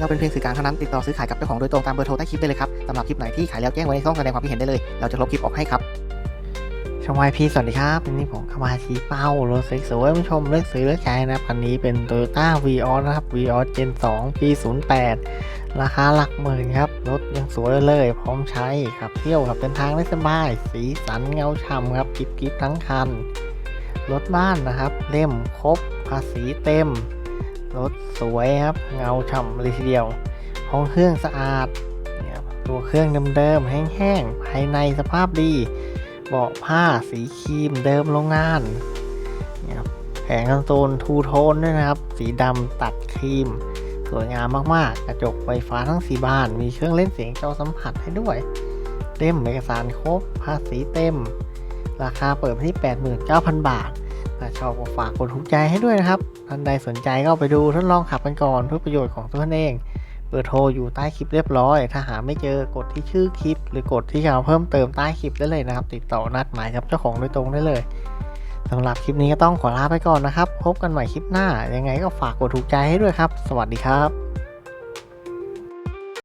เราเป็นเพียงสื่อกลางเท่านั้นติดต่อซื้อขายกับเจ้าของโดยตรงตามเบอร์โทรใต้คลิปได้เลยครับสำหรับคลิปไหนที่ขายแล้วแจ้งไว้ในช่องแสดงความคิดเห็นได้เลย เราจะลบคลิปออกให้ครับช่องวายพีสวัสดีครับวันนี้ผมเข้ามาชี้เป้ารถสวยๆผู้ชมเลือกซื้อเลือกใช้นะครับคันนี้เป็น Toyota v ีออนะครับ v ีออ Gen 2ปี 08 ราคาหลักหมื่นครับ รถยังสวยเลย พร้อมใช้ขับเที่ยวขับเดินทางได้สบาย สีสันเงาฉ่ำครับกิบกิบทั้งคัน รถบ้านนะครับ เล่มครบภาษีเต็ม รถสวยครับ เงาฉ่ำเลยทีเดียว ห้องเครื่องสะอาดเนี่ยตัวเครื่องเดิมๆ แห้งๆ ภายในสภาพดี เบาะผ้าสีครีมเดิมโรงงานเนี่ยครับแผงคอนโซลทูโทนด้วยนะครับ สีดำตัดครีม สวยงามมากๆ กระจกไฟฟ้าทั้ง4บาน มีเครื่องเล่นเสียงจอสัมผัสให้ด้วยเล่มเอกสารครบภาษีเต็ม ราคาเปิดที่ 89,000 บาท ถ้าชอบก็ฝากกดถูกใจให้ด้วยนะครับ ท่านใดสนใจก็ไปดูทดลองขับกันก่อนเพื่อประโยชน์ของตัวท่านเอง เบอร์โทรอยู่ใต้คลิปเรียบร้อย ถ้าหาไม่เจอกดที่ชื่อคลิป หรือกดที่จะเพิ่มเติมใต้คลิปได้เลยนะครับ ติดต่อนัดหมายกับเจ้าของโดยตรงได้เลยสำหรับคลิปนี้ก็ต้องขอลาไปก่อนนะครับ พบกันใหม่คลิปหน้า ยังไงก็ฝากกดถูกใจให้ด้วยครับ สวัสดีครับ